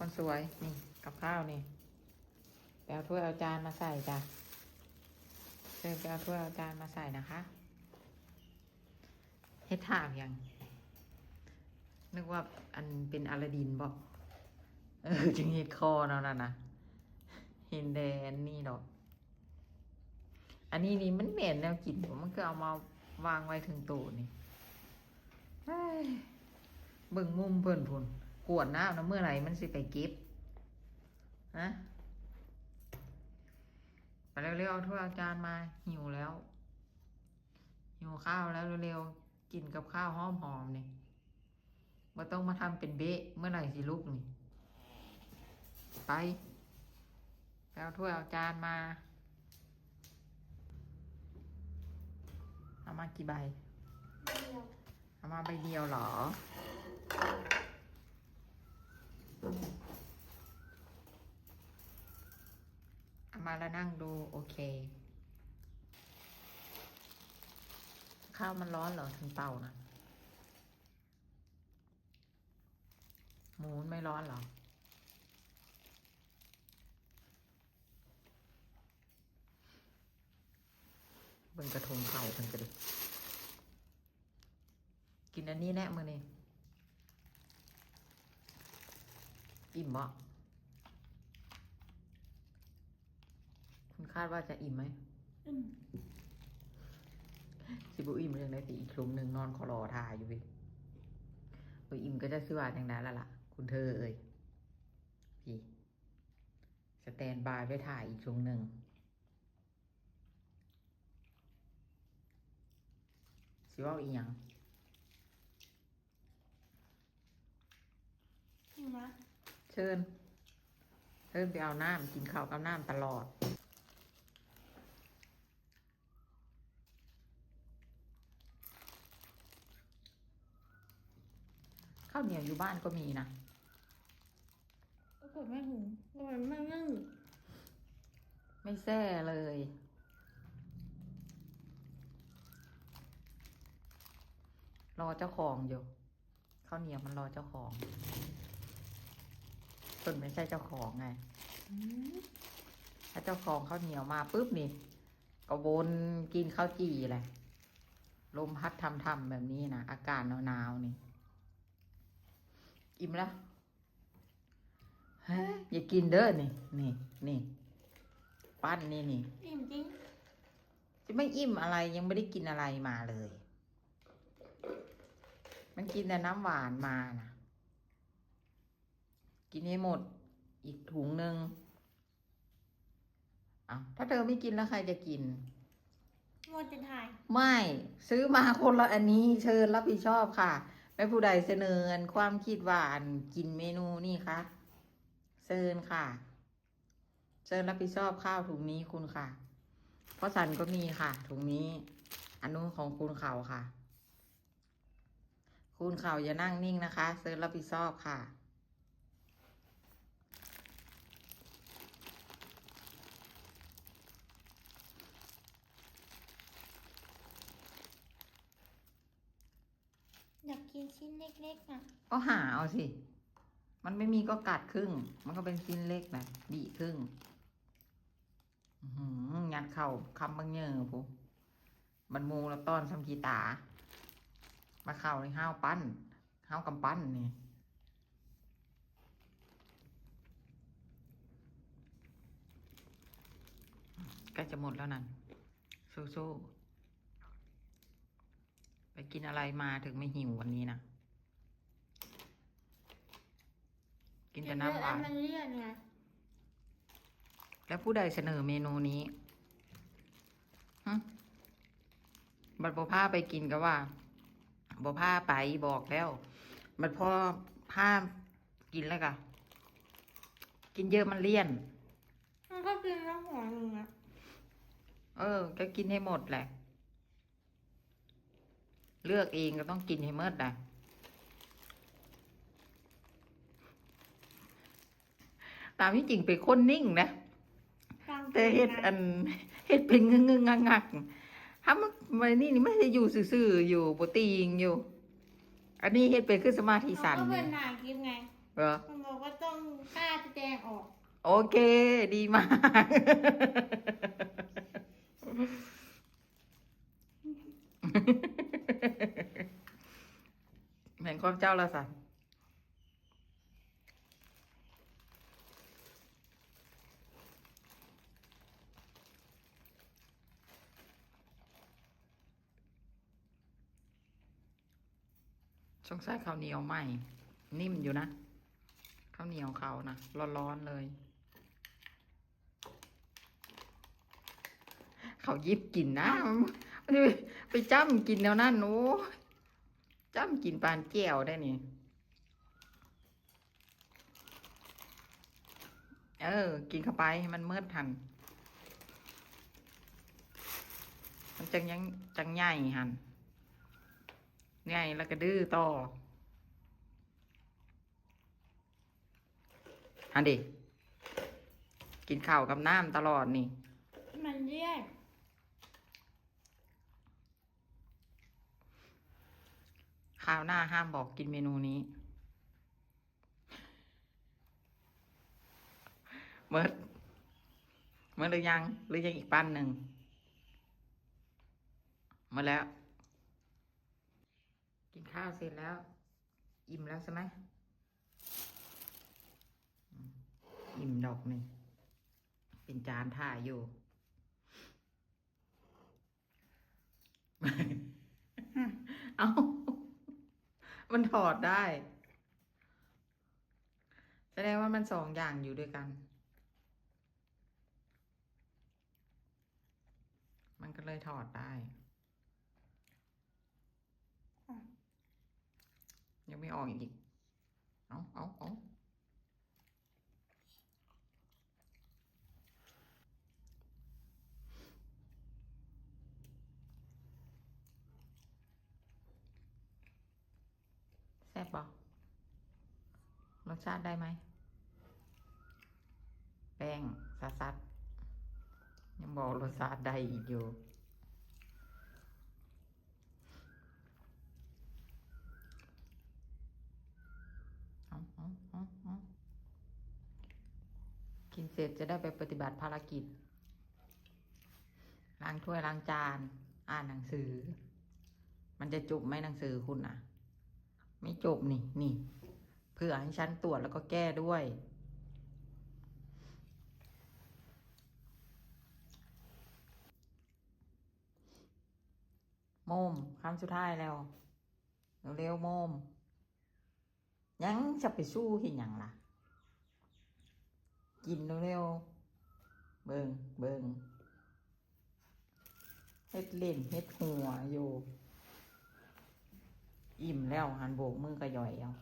คนสวย นี่ กับข้าวนี่ไปเอาถ้วยเอาจานมาใส่จ้ะเชิญไปเอาถ้วยเอาจานมาใส่นะคะเฮ็ดถากยัง นึกว่าอันเป็นอลาดินบอกเออจึงเฮ็ดคอเนาะนั่นนะเห็นแดนนี่ดอก อันนี้นี่มันเหม็นแนวกลิ่นผมมันก็เอามาวางไว้ถึงโตนี่เฮ้ยเบิ่งมุมเพิ่นพุ่น กวดน้ำนะเมื่อไหร่มันสิไปเก็บฮะไปเร็วๆเอาถ้วยเอาจานมาหิวแล้ว หิวข้าวแล้วเร็วๆกินกับข้าวหอมๆนี่มาต้องมาทำเป็นเบะเมื่อไหร่สิลูกนี่ ไปไปเอาถ้วยเอาจานมาเอามากี่ใบเอามาใบเดียวเหรอ เอามาแล้วนั่งดูโอเค ข้าวมันร้อนเหรอถึงเตานะหมูไม่ร้อนเหรอเบิ่งกระทงเข่ากันกันดิกินอันนี้แน่มือนี่ อิ่มบ่คุณคาดว่าจะอิ่มไหมอืมสิบุอิ่มเรื่องได้สิอีกคลุมหนึ่งนอนคอรอทาอยู่พี่เอออิ่มก็จะซื้อว่าจังนั้นและล่ะ คุณเธอเอ่ยพี่ สแตนบายไว้ถ่ายอีกช่วงหนึ่งสิเว่าอีหยังเห็นไหมเชิญเชิญไปเอาน้ำกินข้าวกับน้ำตลอด ข้าวเหนียวอยู่บ้านก็มีนะปรากฏไม่หุงมันไม่นึ่งไม่แซ่เลยรอเจ้าของอยู่ข้าวเหนียวมันรอเจ้าของ คนไม่ใช่เจ้าของไงอืมถ้าเจ้าของข้าวเหนียวมาปุ๊บนี่ก็วนกินข้าวจี่แหละลมพัดทำทำๆแบบนี้นะอากาศหนาวๆนี่ อิ่มแล้วเฮ้ยอย่ากินเด้อนี่นี่นี่ปั้นนี่นี่อิ่มจริงจะไม่อิ่มอะไรยังไม่ได้กินอะไรมาเลย มันกินแต่น้ำหวานมานะ กินให้หมด อีกถุงหนึ่งเอาถ้าเธอไม่กินแล้วใครจะกิน หมดจะถ่าย ไม่ซื้อมาคนละอันนี้เชิญรับผิดชอบค่ะไม่ผู้ใดเสนออันความคิดว่าอันกินเมนูนี่คะเชิญค่ะเชิญรับผิดชอบข้าวถุงนี้คุณค่ะ เพราะสันก็มีค่ะ ถุงนี้ อันนู้นของคุณเขาค่ะ คุณเขาอย่านั่งนิ่งนะคะเชิญรับผิดชอบค่ะ อยากกิน ชิ้นเล็กๆอะก็หาเอาสิ มันไม่มีก็กัดครึ่ง มันก็เป็นชิ้นเล็กนะบีครึ่งหืองัดเข่าคำบางเยอะปุ๊บันมูแล้วต้อนซัมกีตา มาเข่าในห้าวปั้นห้าวกำปั้นนี่ใกล้จะหมดแล้วนั่นสู้ๆ ไปกินอะไรมาถึงไม่หิววันนี้นะกินแต่น้ำหวานมันเลี่ยนไงแล้วผู้ใดเสนอเมนูนี้ฮะบัดบผ้าไปกินก็ว่าบผ้าไปบอกแล้วบัดพอผ้ากินแล้วกะกินเยอะมันเลี่ยน มันก็กินแล้วหัวหนึ่งอะเออ ก็กินให้หมดแหละ เลือกเองก็ต้องกินให้หมดแหละตามที่จริงเป็นคนนิ่งนะกลางแต่เฮ็ดอันเฮ็ดเป็นงึงงึงงักงักถ้ามันมันนี่นี่ไม่ได้อยู่ซื่อๆอยู่บ่ตีงอยู่ อันนี้เฮ็ดเป็นคือสมาธิเขาสั้นก็เป็นี่นนายกินไงเเหรอมันบอกว่าต้องกล้าแสดงออก โอเค ดีมากเห มือนความเจ้าละสันสงสัยข้าวเหนียวใหม่ นิ่มอยู่นะข้าวเหนียวเขานะร้อนๆเลยเขายิบกินนะไปไปจ้ำกินแนวนั้นหนู จ้ำกินปานแก้วได้นี่ เออ กินเข้าไปให้มันเมิดทัน มันจังยังจังใหญ่หันใหญ่แล้วก็ดื้อต่อหันดิ กินข้าวกับน้ำตลอดนี่ มันแยก ข้าวหน้าห้ามบอกกินเมนูนี้เมิดเมิดหรือยัง หรือยังอีกปั้นหนึ่งมาแล้ว กินข้าวเสร็จแล้ว อิ่มแล้วใช่ไหมอืมอิ่มดอกหนึ่งเป็นจานถ่ายอยู่เอา มันถอดได้ แสดงว่ามันสองอย่างอยู่ด้วยกัน มันก็เลยถอดได้ ยังไม่ออกอีก เอาเอาเอา ซ่บปะรสชาติได้ไหม แป้งซัดซัดยังบอกรสชาติได้อีกอยู่กินเสร็จจะได้ไปปฏิบัติภารกิจ ล้างถ้วยล้างจาน อ่านหนังสือ มันจะจุบไหมหนังสือคุณอะ ไม่จบนี่นี่เพื่อให้ฉันตรวจแล้วก็แก้ด้วย โมมคำสุดท้ายแล้ว เร็วๆโมม ยังจะไปสู้เห็นยังล่ะ กินเร็วๆเบิงเบิงเฮ็ดเล่นเฮ็ดหัวอยู่ อิ่มแล้วหันโบกมือกระย่อยเอา